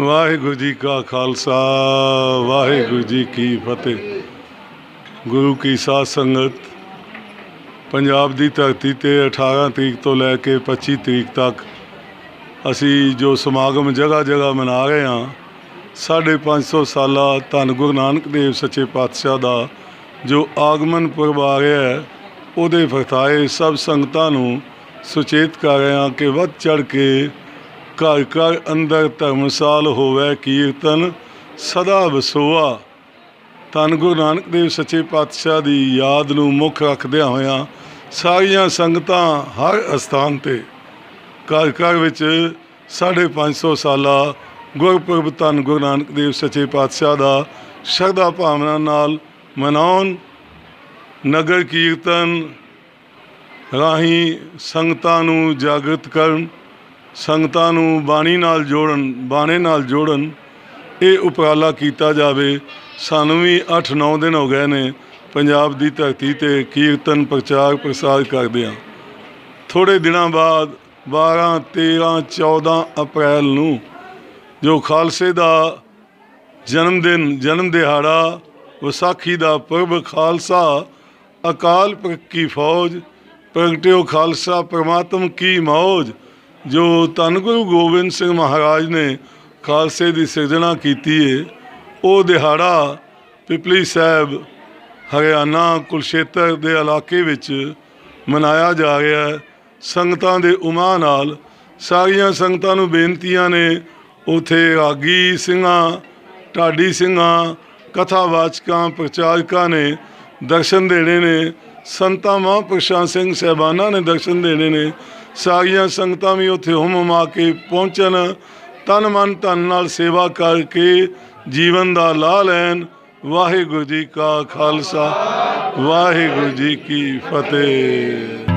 ਵਾਹਿਗੁਰੂ ਜੀ ਕਾ ਖਾਲਸਾ, ਵਾਹਿਗੁਰੂ ਜੀ ਕੀ ਫਤਿਹ। ਗੁਰੂ ਕੀ ਸਾਧ ਸੰਗਤ, ਪੰਜਾਬ ਦੀ ਧਰਤੀ ਤੇ 18 ਤਰੀਕ ਤੋਂ ਲੈ ਕੇ 25 ਤਰੀਕ ਤੱਕ ਅਸੀਂ ਜੋ ਸਮਾਗਮ ਜਗ੍ਹਾ ਜਗ੍ਹਾ ਮਨਾ ਰਹੇ ਹਾਂ, ਸਾਢੇ ਪੰਜ ਸੌ ਸਾਲਾ ਧੰਨ ਗੁਰੂ ਨਾਨਕ ਦੇਵ ਸੱਚੇ ਪਾਤਸ਼ਾਹ ਦਾ ਜੋ ਆਗਮਨ ਪੁਰਬ ਆ ਰਿਹਾ ਹੈ, ਉਹਦੇ ਫਤਾਏ ਸਭ ਸੰਗਤਾਂ ਨੂੰ ਸੁਚੇਤ ਕਰ ਰਹੇ ਹਾਂ ਕਿ ਵੱਧ ਚੜ ਕੇ ਘਰ ਘਰ ਅੰਦਰ ਧਰਮਸਾਲ ਹੋਵੇ, ਕੀਰਤਨ ਸਦਾ ਵਸੋਆ। ਧੰਨ ਗੁਰੂ ਨਾਨਕ ਦੇਵ ਸੱਚੇ ਪਾਤਸ਼ਾਹ ਦੀ ਯਾਦ ਨੂੰ ਮੁੱਖ ਰੱਖਦਿਆਂ ਹੋਇਆਂ ਸਾਰੀਆਂ ਸੰਗਤਾਂ ਹਰ ਅਸਥਾਨ ਤੇ ਘਰ ਘਰ ਵਿੱਚ ਸਾਢੇ ਪੰਜ ਸੌ ਸਾਲਾ ਗੁਰਪੁਰਬ ਧੰਨ ਗੁਰੂ ਨਾਨਕ ਦੇਵ ਸੱਚੇ ਪਾਤਸ਼ਾਹ ਦਾ ਸ਼ਰਧਾ ਭਾਵਨਾ ਨਾਲ ਮਨਾਉਣ, ਨਗਰ ਕੀਰਤਨ ਰਾਹੀਂ ਸੰਗਤਾਂ ਨੂੰ ਜਾਗਰਤ ਕਰਨ ਸੰਗਤਾਂ ਨੂੰ ਬਾਣੀ ਨਾਲ ਜੋੜਨ, ਬਾਣੇ ਨਾਲ ਜੋੜਨ, ਇਹ ਉਪਰਾਲਾ ਕੀਤਾ ਜਾਵੇ। ਸਾਨੂੰ ਵੀ 8-9 ਦਿਨ ਹੋ ਗਏ ਨੇ ਪੰਜਾਬ ਦੀ ਧਰਤੀ ਤੇ ਕੀਰਤਨ ਪ੍ਰਚਾਰ ਪ੍ਰਸਾਰ ਕਰਦਿਆਂ ਥੋੜੇ ਦਿਨਾਂ ਬਾਅਦ 12 13 14 ਅਪ੍ਰੈਲ ਨੂੰ ਜੋ ਖਾਲਸੇ ਦਾ ਜਨਮ ਦਿਨ ਜਨਮ ਦਿਹਾੜਾ, ਵਿਸਾਖੀ ਦਾ ਪੁਰਬ ਖਾਲਸਾ, ਅਕਾਲ ਪੁਰਖ ਕੀ ਫੌਜ, ਪ੍ਰਗਟਿਓ ਖਾਲਸਾ ਪ੍ਰਮਾਤਮ ਕੀ ਮੌਜ ਜੋ ਧੰਨ ਗੁਰੂ ਗੋਬਿੰਦ ਸਿੰਘ ਮਹਾਰਾਜ ਨੇ ਖਾਲਸੇ ਦੀ ਸਿਰਜਣਾ ਕੀਤੀ ਹੈ ਉਹ ਦਿਹਾੜਾ ਪਿਪਲੀ ਸਾਹਿਬ ਹਰਿਆਣਾ ਕੁਲਸ਼ੇਤਰ ਦੇ ਇਲਾਕੇ ਵਿੱਚ ਮਨਾਇਆ ਜਾ ਰਿਹਾ ਹੈ। ਸੰਗਤਾਂ ਦੇ ਉਮਾ ਨਾਲ ਸਾਰੀਆਂ ਸੰਗਤਾਂ ਨੂੰ ਬੇਨਤੀਆਂ ਨੇ, ਉਥੇ ਰਾਗੀ ਸਿੰਘਾਂ, ਢਾਡੀ ਸਿੰਘਾਂ, ਕਥਾਵਾਚਕਾਂ, ਪ੍ਰਚਾਰਕਾਂ ਨੇ ਦਰਸ਼ਨ ਦੇਣੇ ਨੇ। ਸੰਤਾਂ ਮਹਾਂਪੁਰਸ਼ਾਂ ਸਿੰਘ ਸਹਿਬਾਨਾਂ ਨੇ ਦਰਸ਼ਨ ਦੇਣੇ ਨੇ। ਸਾਰੀਆਂ ਸੰਗਤਾਂ ਵੀ ਉੱਥੇ ਹੁਮ ਆ ਕੇ ਪਹੁੰਚਣ। ਤਨ ਮਨ ਧਨ ਨਾਲ ਸੇਵਾ ਕਰਕੇ ਜੀਵਨ ਦਾ ਲਾਹ ਲੈਣ। ਵਾਹਿਗੁਰੂ ਜੀ ਕਾ ਖਾਲਸਾ, ਵਾਹਿਗੁਰੂ ਜੀ ਕੀ ਫਤਿਹ।